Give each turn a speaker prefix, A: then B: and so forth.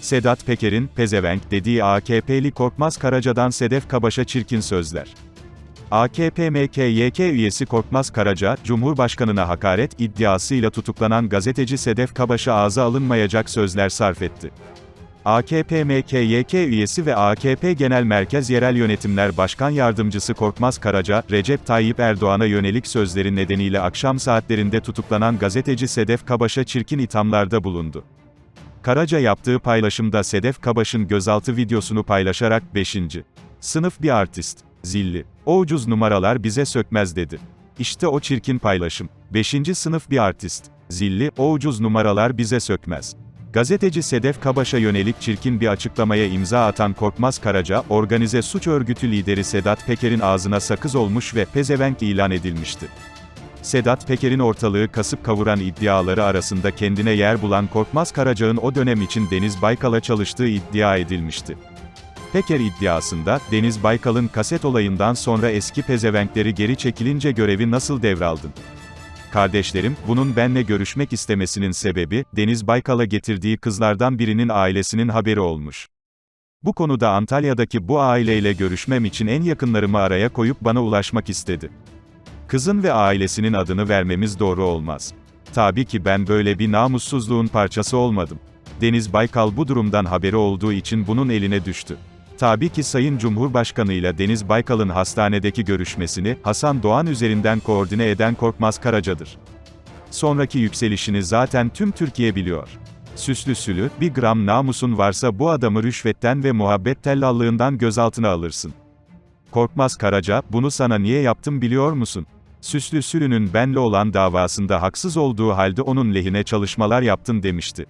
A: Sedat Peker'in, pezevenk dediği AKP'li Korkmaz Karaca'dan Sedef Kabaş'a çirkin sözler. AKP MKYK üyesi Korkmaz Karaca, Cumhurbaşkanına hakaret iddiasıyla tutuklanan gazeteci Sedef Kabaş'a ağza alınmayacak sözler sarf etti. AKP MKYK üyesi ve AKP Genel Merkez Yerel Yönetimler Başkan Yardımcısı Korkmaz Karaca, Recep Tayyip Erdoğan'a yönelik sözleri nedeniyle akşam saatlerinde tutuklanan gazeteci Sedef Kabaş'a çirkin ithamlarda bulundu. Karaca yaptığı paylaşımda Sedef Kabaş'ın gözaltı videosunu paylaşarak 5. Sınıf bir artist. Zilli. O ucuz numaralar bize sökmez dedi. İşte o çirkin paylaşım. 5. sınıf bir artist. Zilli, o ucuz numaralar bize sökmez. Gazeteci Sedef Kabaş'a yönelik çirkin bir açıklamaya imza atan Korkmaz Karaca, organize suç örgütü lideri Sedat Peker'in ağzına sakız olmuş ve pezevenk ilan edilmişti. Sedat Peker'in ortalığı kasıp kavuran iddiaları arasında kendine yer bulan Korkmaz Karaca'nın o dönem için Deniz Baykal'a çalıştığı iddia edilmişti. Peker iddiasında, Deniz Baykal'ın kaset olayından sonra eski pezevenkleri geri çekilince görevi nasıl devraldın? Kardeşlerim, bunun benle görüşmek istemesinin sebebi, Deniz Baykal'a getirdiği kızlardan birinin ailesinin haberi olmuş. Bu konuda Antalya'daki bu aileyle görüşmem için en yakınlarımı araya koyup bana ulaşmak istedi. Kızın ve ailesinin adını vermemiz doğru olmaz. Tabii ki ben böyle bir namussuzluğun parçası olmadım. Deniz Baykal bu durumdan haberi olduğu için bunun eline düştü. Tabii ki Sayın Cumhurbaşkanı ile Deniz Baykal'ın hastanedeki görüşmesini, Hasan Doğan üzerinden koordine eden Korkmaz Karaca'dır. Sonraki yükselişini zaten tüm Türkiye biliyor. Süslü sülü, bir gram namusun varsa bu adamı rüşvetten ve muhabbet tellallığından gözaltına alırsın. Korkmaz Karaca, bunu sana niye yaptım biliyor musun? Süslü Sülü'nün benle olan davasında haksız olduğu halde onun lehine çalışmalar yaptın demişti.